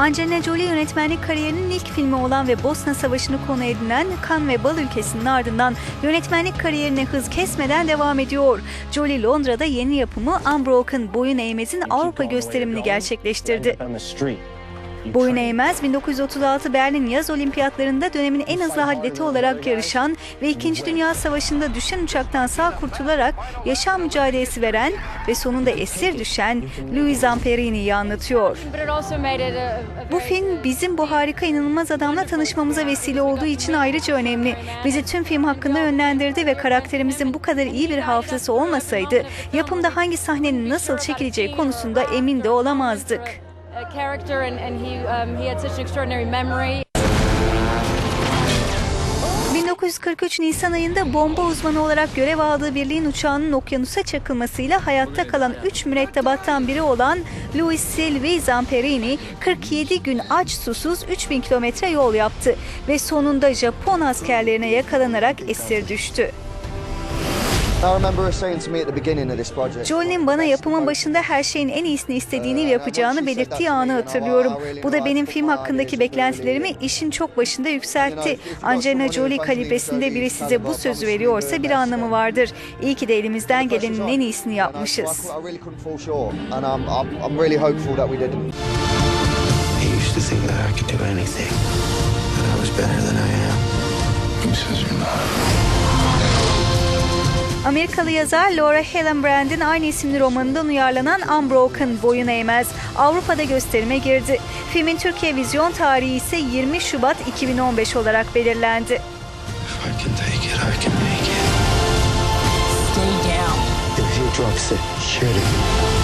Angelina Jolie yönetmenlik kariyerinin ilk filmi olan ve Bosna Savaşı'nı konu edinen Kan ve Bal ülkesinin ardından yönetmenlik kariyerine hız kesmeden devam ediyor. Jolie Londra'da yeni yapımı Unbroken Boyun Eğmez'in Avrupa gösterimini gerçekleştirdi. Boyun Eğmez 1936 Berlin Yaz Olimpiyatlarında dönemin en hızlı atleti olarak yarışan ve 2. Dünya Savaşı'nda düşen uçaktan sağ kurtularak yaşam mücadelesi veren ve sonunda esir düşen Louis Zamperini'yi anlatıyor. Bu film bizim bu harika inanılmaz adamla tanışmamıza vesile olduğu için ayrıca önemli. Bizi tüm film hakkında yönlendirdi ve karakterimizin bu kadar iyi bir hafızası olmasaydı yapımda hangi sahnenin nasıl çekileceği konusunda emin de olamazdık. Character and, and he, um, he had such an extraordinary memory. 1943 Nisan ayında bomba uzmanı olarak görev aldığı birliğin uçağının okyanusa çakılmasıyla hayatta kalan 3 mürettebattan biri olan Luis Silvi Zamperini 47 gün aç susuz 3000 kilometre yol yaptı ve sonunda Japon askerlerine yakalanarak esir düştü. I remember her saying to me at the beginning of this project. Jolie'nin bana yapımın başında her şeyin en iyisini istediğini ve yapacağını belirttiği anı hatırlıyorum. Bu da benim film hakkındaki beklentilerimi işin çok başında yükseltti. Angelina Jolie kalibresinde biri size bu sözü veriyorsa bir anlamı vardır. İyi ki de elimizden gelenin en iyisini yapmışız. I really couldn't fall short, and I'm, I'm, I'm really hopeful that we didn't. I used to think that I could do anything, that I was better than I am. Who says you're not? Amerikalı yazar Laura Helen Brand'in aynı isimli romanından uyarlanan Unbroken Boyun Eğmez Avrupa'da gösterime girdi. Filmin Türkiye vizyon tarihi ise 20 Şubat 2015 olarak belirlendi. Stay down. If he drops it, shoot it.